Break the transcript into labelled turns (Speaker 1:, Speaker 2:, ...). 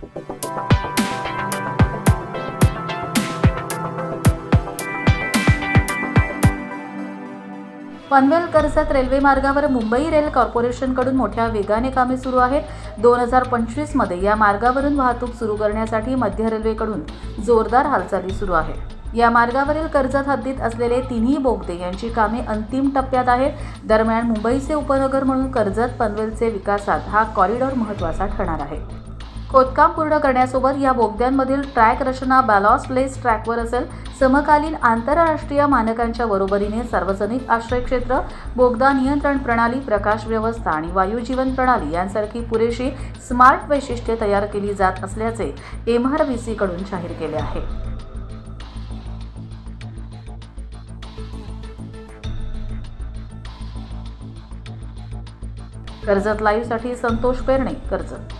Speaker 1: Panvel Karjat railway मार्गावर Mumbai rail कॉर्पोरेशनकडून मोठ्या वेगाने कामे सुरू आहेत. दोन हजार पंचवीसमध्ये या मार्गावरून वाहतूक सुरू करण्यासाठी मध्य रेल्वेकडून जोरदार हालचाली सुरू आहे. या मार्गावरील कर्जत हद्दीत असलेले तिन्ही बोगदे यांची कामे अंतिम टप्प्यात आहेत. दरम्यान मुंबईचे उपनगर म्हणून कर्जत पनवेलचे विकासात हा कॉरिडॉर महत्त्वाचा ठरणार आहे. खोदकाम पूर्ण करण्यासोबत या बोगद्यांमधील ट्रॅक रचना बॅलॉस प्लेस ट्रॅकवर असेल. समकालीन आंतरराष्ट्रीय मानकांच्या बरोबरीने सार्वजनिक आश्रय क्षेत्र बोगदा नियंत्रण प्रणाली प्रकाश व्यवस्था आणि वायुजीवन प्रणाली यांसारखी पुरेशी स्मार्ट वैशिष्ट्ये तयार केली जात असल्याचे एम आर बी सीकडून जाहीर केले आहे. कर्जत लाईव्हसाठी संतोष पेरणे कर्जत.